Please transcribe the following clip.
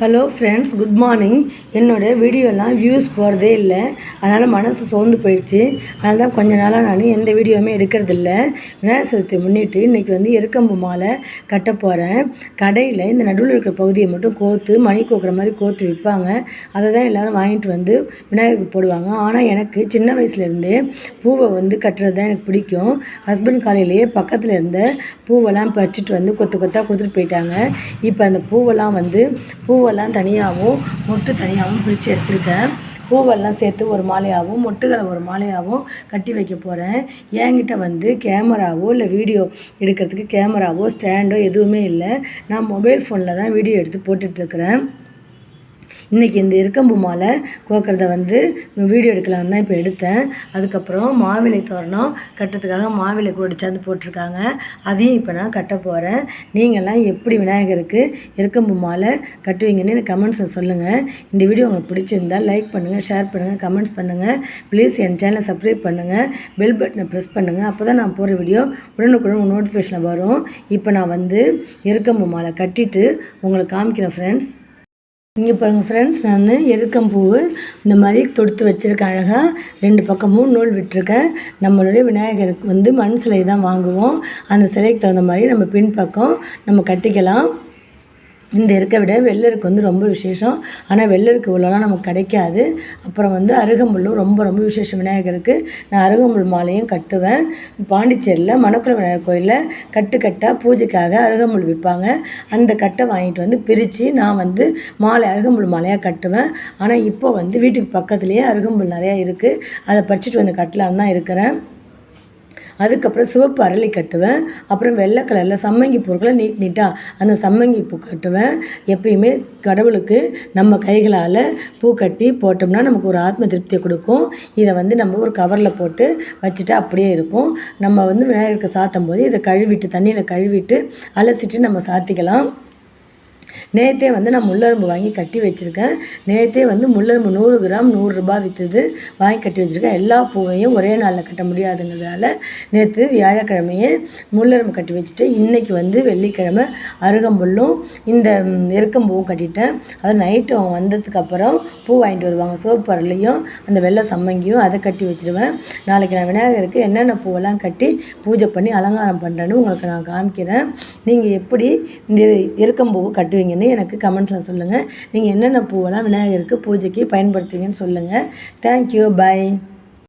Hello friends good morning என்னோடய வீடியோலாம் views போகிறதே இல்லை. அதனால் மனசு சோர்ந்து போயிடுச்சு. அதனால தான் கொஞ்ச நாளாக நான் எந்த வீடியோவுமே எடுக்கிறதில்ல விநாயகர் சதுர்த்தி முன்னிட்டு இன்றைக்கி வந்து எருக்கம்பு மாலை கட்ட போகிறேன் கடையில் இந்த நடுவில் இருக்கிற பகுதியை மட்டும் கோத்து மணி கோக்குற மாதிரி கோத்து விற்பாங்க அதை தான் எல்லோரும் வாங்கிட்டு வந்து விநாயகருக்கு போடுவாங்க. ஆனால் எனக்கு சின்ன வயசுலேருந்தே பூவை வந்து கட்டுறது தான் எனக்கு பிடிக்கும். ஹஸ்பண்ட் காலையிலேயே பக்கத்தில் இருந்த பூவெல்லாம் பறிச்சிட்டு வந்து கொத்து கொத்தாக கொடுத்துட்டு போயிட்டாங்க. இப்போ அந்த பூவெல்லாம் வந்து பூவை பூவெல்லாம் தனியாகவும் மொட்டு தனியாகவும் பிரித்து எடுத்திருக்கேன். பூவெல்லாம் சேர்த்து ஒரு மாலையாகவும் மொட்டுகளை ஒரு மாலையாகவும் கட்டி வைக்க போகிறேன் என்கிட்ட வந்து கேமராவோ இல்லை வீடியோ எடுக்கிறதுக்கு கேமராவோ ஸ்டாண்டோ எதுவுமே இல்லை. நான் மொபைல் ஃபோனில் தான் வீடியோ எடுத்து போட்டுட்ருக்கிறேன் இன்றைக்கி இந்த இருக்கம்பு மாலை கோக்கிறத வந்து வீடியோ எடுக்கலான்னு தான் இப்போ எடுத்தேன். அதுக்கப்புறம் மாவிலை தோரணம் கட்டுறதுக்காக மாவிலை கொடிச்சாந்து போட்டிருக்காங்க. அதையும் இப்போ நான் கட்ட போகிறேன் நீங்கள்லாம் எப்படி விநாயகருக்கு இருக்கம்பு மாலை கட்டுவீங்கன்னு எனக்கு கமெண்ட்ஸில் சொல்லுங்கள் இந்த வீடியோ உங்களுக்கு பிடிச்சிருந்தால் லைக் பண்ணுங்கள் ஷேர் பண்ணுங்கள் கமெண்ட்ஸ் பண்ணுங்கள் ப்ளீஸ் என் சேனலை சப்ஸ்கிரைப் பண்ணுங்கள் பெல் பட்டனை ப்ரெஸ் பண்ணுங்கள் அப்போ தான் நான் போகிற வீடியோ உடனுக்குடன் நோட்டிஃபிகேஷனில் வரும். இப்போ நான் வந்து இருக்கம்பு மாலை கட்டிட்டு உங்களுக்கு காமிக்கிறேன் ஃப்ரெண்ட்ஸ் இங்கே பாருங்கள் ஃப்ரெண்ட்ஸ் நான் எருக்கம்பூ இந்த மாதிரி தொடுத்து வச்சுருக்கேன் அழகாக ரெண்டு பக்கமும் நூல் விட்டுருக்கேன். நம்மளுடைய விநாயகருக்கு வந்து மண் சிலை தான் வாங்குவோம். அந்த சிலைக்கு தகுந்த மாதிரி நம்ம பின்பக்கம் நம்ம கட்டிக்கலாம். இந்த இருக்க விட வெள்ளருக்கு வந்து ரொம்ப விசேஷம். ஆனால் வெள்ளருக்கு இவ்வளோலாம் நமக்கு கிடைக்காது. அப்புறம் வந்து அருகம்புல்லும் ரொம்ப ரொம்ப விசேஷம் விநாயகருக்கு நான் அருகம்புல் மாலையும் கட்டுவேன். பாண்டிச்சேரியில் மணக்குள விநாயகர் கோயிலில் கட்டு கட்டாக பூஜைக்காக அருகம்புல் விற்பாங்க. அந்த கட்டை வாங்கிட்டு வந்து பிரித்து நான் வந்து மாலை அருகம்புல் மாலையாக கட்டுவேன். ஆனால் இப்போ வந்து வீட்டுக்கு பக்கத்துலேயே அருகம்புல் நிறையா இருக்குது அதை பறிச்சிட்டு வந்து கட்டலான்னு தான் இருக்கிறேன். அதுக்கப்புறம் சிவப்பு அரளி கட்டுவேன். அப்புறம் வெள்ளை கலரில் சம்மங்கி பூக்களை நீட் நீட்டாக அந்த சம்மங்கி பூ கட்டுவேன். எப்பயுமே கடவுளுக்கு நம்ம கைகளால் பூ கட்டி போட்டோம்னா நமக்கு ஒரு ஆத்ம திருப்தியை கொடுக்கும். இதை வந்து நம்ம ஒரு கவரில் போட்டு வச்சுட்டு அப்படியே இருக்கும். நம்ம வந்து விநாயகருக்கு சாத்தும் போது இதை கழுவிட்டு தண்ணியில் கழுவிட்டு அலசிட்டு நம்ம சாத்திக்கலாம். நேற்றே வந்து நான் முள்ளரும்பு வாங்கி கட்டி வச்சுருக்கேன். நேற்றே வந்து முள்ளரும்பு நூறு கிராம் நூறுரூபா விற்றுது வாங்கி கட்டி வச்சுருக்கேன். எல்லா பூவையும் ஒரே நாளில் கட்ட முடியாதுங்கிறதால நேற்று வியாழக்கிழமையே முள்ளரும்பு கட்டி வச்சுட்டு இன்றைக்கி வந்து வெள்ளிக்கிழமை அருகம்புல்லும் இந்த எருக்கம்பூவும் கட்டிட்டேன். அது நைட்டு அவங்க வந்ததுக்கப்புறம் பூ வாங்கிட்டு வருவாங்க. சிவப்பு அரளியும் அந்த வெள்ளை சம்மங்கியும் அதை கட்டி வச்சுருவேன். நாளைக்கு நான் விநாயகருக்கு என்னென்ன பூவெல்லாம் கட்டி பூஜை பண்ணி அலங்காரம் பண்ணுறேன்னு உங்களுக்கு நான் காமிக்கிறேன். நீங்கள் எப்படி இந்த எருக்கம்பூவை கட்டி பண்ணுவீங்கன்னு எனக்கு கமெண்ட்ஸில் சொல்லுங்கள் நீங்கள் என்னென்ன பூவெல்லாம் விநாயகருக்கு பூஜைக்கு பயன்படுத்துவீங்கன்னு சொல்லுங்கள் தேங்க்யூ பாய்